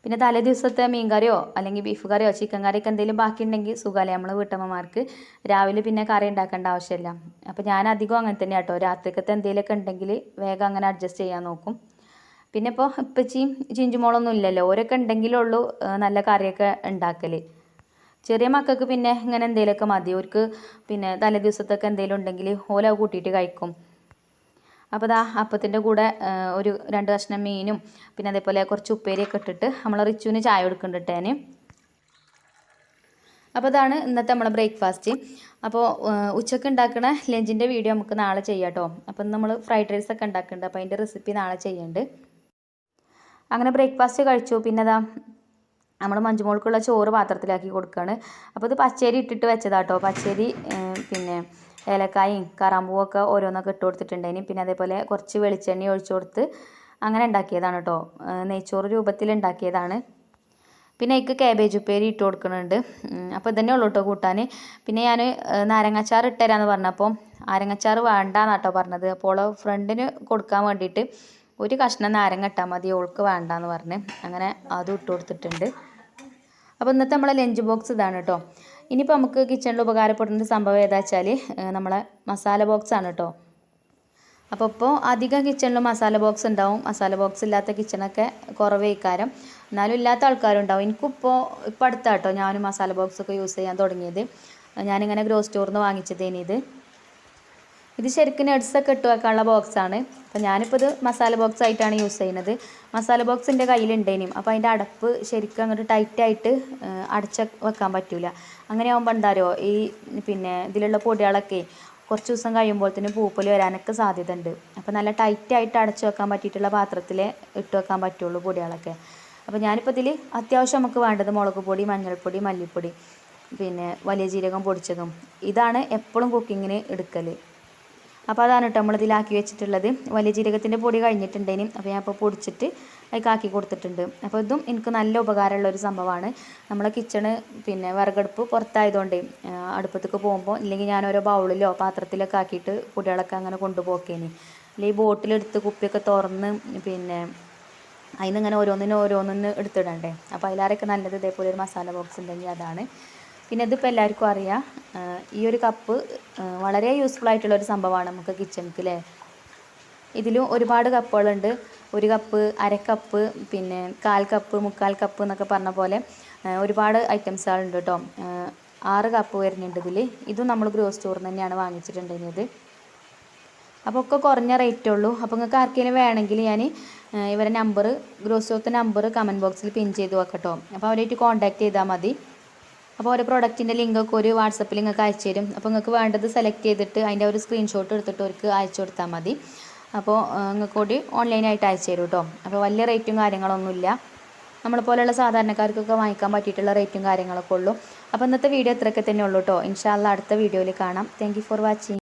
S1: പിന്നെ തലേ ദിവസത്തെ മീൻ കറിയോ അല്ലെങ്കിൽ ബീഫ് കറിയോ ചിക്കൻ കറിയൊക്കെ എന്തെങ്കിലും ബാക്കി ഉണ്ടെങ്കിൽ നമ്മൾ വീട്ടമ്മമാർക്ക്. രാവിലെ പിന്നെ കറി ഉണ്ടാക്കേണ്ട ആവശ്യമില്ല. അപ്പോൾ ഞാൻ അധികം അങ്ങനെ തന്നെ കേട്ടോ. രാത്രിക്കത്തെ എന്തെങ്കിലുമൊക്കെ ഉണ്ടെങ്കിൽ വേഗം അങ്ങനെ അഡ്ജസ്റ്റ് ചെയ്യാൻ നോക്കും. പിന്നെ ഇപ്പോൾ ഇപ്പച്ചിയും ചിഞ്ചുമോളൊന്നും ഇല്ലല്ലോ. ഓരൊക്കെ ഉണ്ടെങ്കിലേ ഉള്ളൂ നല്ല കറിയൊക്കെ ഉണ്ടാക്കൽ ചെറിയ മക്കൾക്ക് പിന്നെ ഇങ്ങനെ എന്തെങ്കിലുമൊക്കെ മതി. അവർക്ക് പിന്നെ തലേ ദിവസത്തൊക്കെ എന്തെങ്കിലും ഉണ്ടെങ്കിൽ ഓല കൂട്ടിയിട്ട് കഴിക്കും. അപ്പോൾ ദാ അപ്പത്തിന്റെ കൂടെ ഒരു രണ്ട് കഷ്ണം മീനും പിന്നെ അതേപോലെ കുറച്ച് ഉപ്പേരിയൊക്കെ ഇട്ടിട്ട് നമ്മൾ റിച്ചുവിന് ചായ കൊടുക്കുന്നുണ്ട് അപ്പോൾ അതാണ് ഇന്നത്തെ നമ്മളെ ബ്രേക്ക്ഫാസ്റ്റ്. അപ്പോൾ ഉച്ചയ്ക്ക് ഉണ്ടാക്കുന്ന ലഞ്ചിന്റെ വീഡിയോ നമുക്ക് നാളെ ചെയ്യാം കേട്ടോ അപ്പം നമ്മൾ ഫ്രൈഡ് റൈസ് ഒക്കെ ഉണ്ടാക്കുന്നുണ്ട് അപ്പോൾ അതിന്റെ റെസിപ്പി നാളെ ചെയ്യുന്നുണ്ട് അങ്ങനെ ബ്രേക്ക്ഫാസ്റ്റ് കഴിച്ചു പിന്നെ അതാ നമ്മൾ മഞ്ചുമോൾക്കുള്ള ചോറ് പാത്രത്തിലാക്കി കൊടുക്കുകയാണ് അപ്പോൾ ഇത് പച്ചരി ഇട്ടിട്ട് വെച്ചതാട്ടോ പച്ചരി പിന്നെ ഏലക്കായും കറാമ്പൂവൊക്കെ ഓരോന്നൊക്കെ ഇട്ട് കൊടുത്തിട്ടുണ്ടായിന്. പിന്നെ അതേപോലെ കുറച്ച് വെളിച്ചെണ്ണ ഒഴിച്ചു കൊടുത്ത് അങ്ങനെ ഉണ്ടാക്കിയതാണ് കേട്ടോ നെയ്ച്ചോറ് രൂപത്തിൽ ഉണ്ടാക്കിയതാണ്. പിന്നെ എനിക്ക് കാബേജ് ഉപ്പേരി ഇട്ട് കൊടുക്കുന്നുണ്ട് അപ്പോൾ ഇതന്നെ ഉള്ളൂ കേട്ടോ കൂട്ടാൻ പിന്നെ ഞാൻ നാരങ്ങാച്ചാർ ഇട്ടുതരാമെന്ന് പറഞ്ഞപ്പോൾ നാരങ്ങാച്ചാർ വേണ്ടാന്നാട്ടോ പറഞ്ഞത്. അപ്പോൾ ഫ്രണ്ടിന് കൊടുക്കാൻ വേണ്ടിയിട്ട് ഒരു കഷ്ണം നാരങ്ങ ഇട്ടാൽ മതി ഓൾക്ക് വേണ്ടാന്ന് പറഞ്ഞ്. അങ്ങനെ അതും ഇട്ട് കൊടുത്തിട്ടുണ്ട്. അപ്പോൾ ഇന്നത്തെ നമ്മളെ ലഞ്ച് ബോക്സ് ഇതാണ് കേട്ടോ ഇനിയിപ്പോൾ നമുക്ക് കിച്ചണിൽ ഉപകാരപ്പെടുന്ന സംഭവം ഏതാ വെച്ചാൽ നമ്മളെ മസാല ബോക്സ് ആണ് കേട്ടോ അപ്പോൾ ഇപ്പോൾ അധികം കിച്ചണിൽ മസാല ബോക്സ് ഉണ്ടാവും. മസാല ബോക്സ് ഇല്ലാത്ത കിച്ചണൊക്കെ കുറവേ ഇക്കാരം എന്നാലും ഇല്ലാത്ത ആൾക്കാരും ആൾക്കാരുണ്ടാവും എനിക്കിപ്പോൾ ഇപ്പോൾ അടുത്താട്ടോ ഞാനും മസാല ബോക്സൊക്കെ യൂസ് ചെയ്യാൻ തുടങ്ങിയത്. ഞാനിങ്ങനെ ഗ്രോ സ്റ്റോറിൽ നിന്ന് വാങ്ങിച്ചതേനി ഇത് ശരിക്കും നട്സൊക്കെ ഇട്ട് വെക്കാനുള്ള ബോക്സാണ് അപ്പോൾ ഞാനിപ്പോൾ ഇത് മസാല ബോക്സ് ആയിട്ടാണ് യൂസ് ചെയ്യുന്നത്. മസാല ബോക്സ് എന്റെ കയ്യിലുണ്ടേനും. അപ്പോൾ അതിന്റെ അടപ്പ് ശരിക്കും അങ്ങോട്ട് ടൈറ്റായിട്ട് അടച്ച വെക്കാൻ പറ്റില്ല അങ്ങനെ ആകുമ്പോൾ എന്താരോ ഈ പിന്നെ ഇതിലുള്ള പൊടികളൊക്കെ കുറച്ച് ദിവസം കഴിയുമ്പോൾ തന്നെ പൂപ്പൽ വരാനൊക്കെ സാധ്യത ഉണ്ട് അപ്പോൾ നല്ല ടൈറ്റായിട്ട് അടച്ചു വെക്കാൻ പറ്റിയിട്ടുള്ള പാത്രത്തിൽ ഇട്ട് വെക്കാൻ പറ്റുള്ളൂ പൊടികളൊക്കെ. അപ്പോൾ ഞാനിപ്പോൾ ഇതിൽ അത്യാവശ്യം നമുക്ക് വേണ്ടത് മുളക് പൊടി മഞ്ഞൾപ്പൊടി മല്ലിപ്പൊടി പിന്നെ വലിയ ജീരകം പൊടിച്ചതും. ഇതാണ് എപ്പോഴും കുക്കിങ്ങിന് എടുക്കൽ അപ്പോൾ അതാണ് കേട്ടോ നമ്മൾ ഇതിലാക്കി വെച്ചിട്ടുള്ളത്. വലിയ ജീരകത്തിന്റെ പൊടി കഴിഞ്ഞിട്ടുണ്ടേനും അപ്പോൾ ഞാൻ ഇപ്പോൾ പൊടിച്ചിട്ട് അതൊക്കെ ആക്കി കൊടുത്തിട്ടുണ്ട്. അപ്പോൾ ഇതും എനിക്ക് നല്ല ഉപകാരമുള്ള ഒരു സംഭവമാണ്. നമ്മളെ കിച്ചണ് പിന്നെ വിറകടുപ്പ് പുറത്തായതുകൊണ്ട് അടുപ്പത്തേക്ക് പോകുമ്പോൾ ഇല്ലെങ്കിൽ ഞാൻ ഓരോ ബൗളിലോ പാത്രത്തിലൊക്കെ ആക്കിയിട്ട് പൊടികളൊക്കെ അങ്ങനെ കൊണ്ടുപോക്കേനി. അല്ലെങ്കിൽ ഈ ബോട്ടിലെടുത്ത് കുപ്പിയൊക്കെ തുറന്ന് പിന്നെ അതിന് ഇങ്ങനെ ഓരോന്നിനും ഓരോന്നിന് എടുത്തിടണ്ടേ. അപ്പോൾ അതിലാരൊക്കെ നല്ലത് ഇതേപോലെ ഒരു മസാല ബോക്സ് ഉണ്ടെങ്കിൽ അതാണ്. പിന്നെ ഇതിപ്പോൾ എല്ലാവർക്കും അറിയാം ഈ ഒരു കപ്പ് വളരെ യൂസ്ഫുൾ ആയിട്ടുള്ള ഒരു സംഭവമാണ് നമുക്ക് കിച്ചണിക്ക് അല്ലേ ഇതിലും ഒരുപാട് കപ്പുകളുണ്ട്. ഒരു കപ്പ് അര കപ്പ് പിന്നെ കാൽ കപ്പ് മുക്കാൽ കപ്പ് എന്നൊക്കെ പറഞ്ഞ പോലെ ഒരുപാട് ഐറ്റംസുകളുണ്ട് കേട്ടോ ആറ് കപ്പ് വരുന്നുണ്ട് ഇതിൽ ഇതും നമ്മൾ ഗ്രോസ് സ്റ്റോറിൽ തന്നെയാണ് വാങ്ങിച്ചിട്ടുണ്ടായിരുന്നത്. അപ്പോൾ ഒക്കെ കുറഞ്ഞ റേറ്റേ ഉള്ളൂ. അപ്പോൾ നിങ്ങൾക്ക് ആർക്കെങ്കിലും വേണമെങ്കിൽ ഞാൻ ഇവരെ നമ്പർ ഗ്രോസ് സ്റ്റോറിന്റെ നമ്പർ കമന്റ് ബോക്സിൽ പിൻ ചെയ്ത് വെക്കട്ടോ. അപ്പോൾ അവരായിട്ട് കോൺടാക്റ്റ് ചെയ്താൽ മതി. അപ്പോൾ ഓരോ പ്രോഡക്റ്റിന്റെ ലിങ്കൊക്കെ ഒരു വാട്സപ്പിൽ നിങ്ങൾക്ക് അയച്ചു തരും. അപ്പോൾ നിങ്ങൾക്ക് വേണ്ടത് സെലക്ട് ചെയ്തിട്ട് അതിന്റെ ഒരു സ്ക്രീൻഷോട്ട് എടുത്തിട്ട് അവർക്ക് അയച്ചു കൊടുത്താൽ മതി. അപ്പോൾ നിങ്ങൾക്ക് കൂടി ഓൺലൈനായിട്ട് അയച്ചു തരും കേട്ടോ അപ്പോൾ വലിയ റേറ്റും കാര്യങ്ങളൊന്നുമില്ല നമ്മളെ പോലെയുള്ള സാധാരണക്കാർക്കൊക്കെ വാങ്ങിക്കാൻ പറ്റിയിട്ടുള്ള റേറ്റും കാര്യങ്ങളൊക്കെ ഉള്ളൂ. അപ്പോൾ ഇന്നത്തെ വീഡിയോ ഇത്രയൊക്കെ തന്നെ ഉള്ളൂ കേട്ടോ ഇൻഷാല്ല അടുത്ത വീഡിയോയിൽ കാണാം. Thank for watching